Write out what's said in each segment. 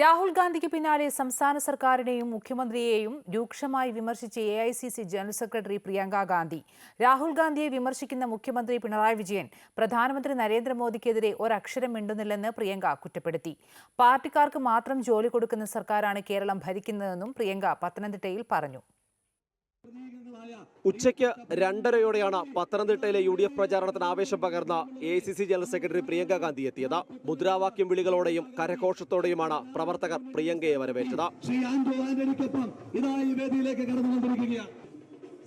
രാഹുൽ ഗാന്ധിക്ക് പിന്നാലെ സംസ്ഥാന സർക്കാരിനെയും മുഖ്യമന്ത്രിയെയും രൂക്ഷമായി വിമർശിച്ച A I C C general secretary Priyanka Gandhi. Rahul ഗാന്ധിയെ വിമർശിക്കുന്ന മുഖ്യമന്ത്രി പിണറായി വിജയൻ പ്രധാനമന്ത്രി നരേന്ദ്രമോദിക്കെതിരെ ഒരക്ഷരം മിണ്ടുന്നില്ലെന്ന് പ്രിയങ്ക കുറ്റപ്പെടുത്തി. പാർട്ടിക്കാർക്ക് മാത്രം ജോലി കൊടുക്കുന്ന സർക്കാരാണ് കേരളം ഭരിക്കുന്നതെന്നും പ്രിയങ്ക പത്തനംതിട്ടയിൽ പറഞ്ഞു. ഉച്ചയ്ക്ക് രണ്ടരയോടെയാണ് പത്തനംതിട്ടയിലെ യു ഡി എഫ് പ്രചാരണത്തിന് ആവേശം പകർന്ന A C C general secretary Priyanka Gandhi എത്തിയത്. മുദ്രാവാക്യം വിളികളോടെയും കരഘോഷത്തോടെയുമാണ് പ്രവർത്തകർ പ്രിയങ്കയെ വരവേറ്റത്.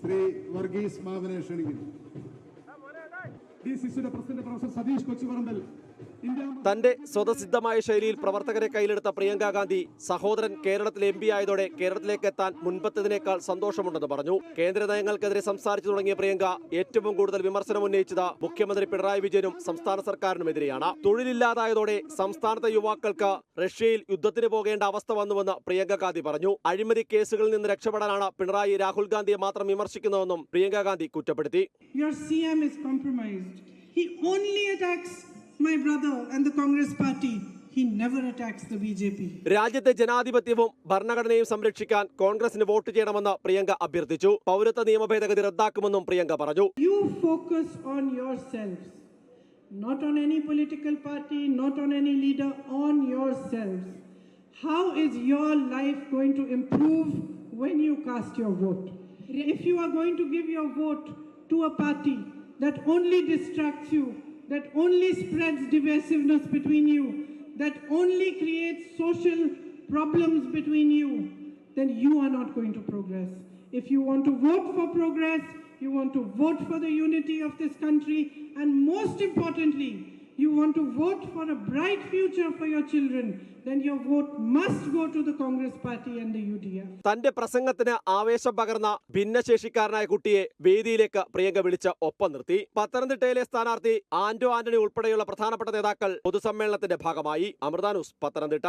ശ്രീ വർഗീസ് മാവനെ ക്ഷണിക്കുന്നു. തന്റെ സ്വതസിദ്ധമായ ശൈലിയിൽ പ്രവർത്തകരെ കയ്യിലെടുത്ത പ്രിയങ്ക ഗാന്ധി സഹോദരൻ കേരളത്തിൽ എം പി ആയതോടെ കേരളത്തിലേക്ക് എത്താൻ മുൻപത്തതിനേക്കാൾ സന്തോഷമുണ്ടെന്ന് പറഞ്ഞു. കേന്ദ്ര നയങ്ങൾക്കെതിരെ സംസാരിച്ചു തുടങ്ങിയ പ്രിയങ്ക ഏറ്റവും കൂടുതൽ വിമർശനം ഉന്നയിച്ചത് മുഖ്യമന്ത്രി പിണറായി വിജയനും സംസ്ഥാന സർക്കാരിനുമെതിരെയാണ്. തൊഴിലില്ലാതായതോടെ സംസ്ഥാനത്തെ യുവാക്കൾക്ക് റഷ്യയിൽ യുദ്ധത്തിന് പോകേണ്ട അവസ്ഥ വന്നുവെന്ന് പ്രിയങ്ക ഗാന്ധി പറഞ്ഞു. അഴിമതി കേസുകളിൽ നിന്ന് രക്ഷപ്പെടാനാണ് പിണറായി രാഹുൽ ഗാന്ധിയെ മാത്രം വിമർശിക്കുന്നതെന്നും പ്രിയങ്ക ഗാന്ധി കുറ്റപ്പെടുത്തി. Your CM is compromised. He only attacks my brother and the Congress party. He never attacks the BJP. രാജ്യത്തെ ജനാധിപത്യവും ഭരണഘടനയും സംരക്ഷിക്കാൻ കോൺഗ്രസിന് വോട്ട് ചെയ്യണമെന്ന് പ്രിയങ്ക അഭ്യർത്ഥിച്ചു പൗരത്വ നിയമ ഭേദഗതി റദ്ദാക്കുമെന്നും പ്രിയങ്ക പറഞ്ഞു You focus on yourselves, not on any political party, not on any leader, on yourselves. How is your life going to improve when you cast your vote? If you are going to give your vote to a party that only distracts you, that only spreads divisiveness between you, that only creates social problems between you, then you are not going to progress. If you want to vote for progress, you want to vote for the unity of this country, and most importantly, you want to vote for a bright future for your children, then your vote must go to the Congress Party and the UDF. തന്റെ പ്രസംഗത്തിന് ആവേശം പകർന്ന ഭിന്നശേഷിക്കാരനായ കുട്ടിയെ വേദിയിലേക്ക് പ്രിയങ്ക വിളിച്ച് ഒപ്പം നിർത്തി. പത്തനംതിട്ടയിലെ സ്ഥാനാർത്ഥി ആന്റോ ആന്റണി ഉൾപ്പെടെയുള്ള പ്രധാനപ്പെട്ട നേതാക്കൾ പൊതുസമ്മേളനത്തിന്റെ ഭാഗമായി. അമൃത ന്യൂസ് പത്തനംതിട്ട.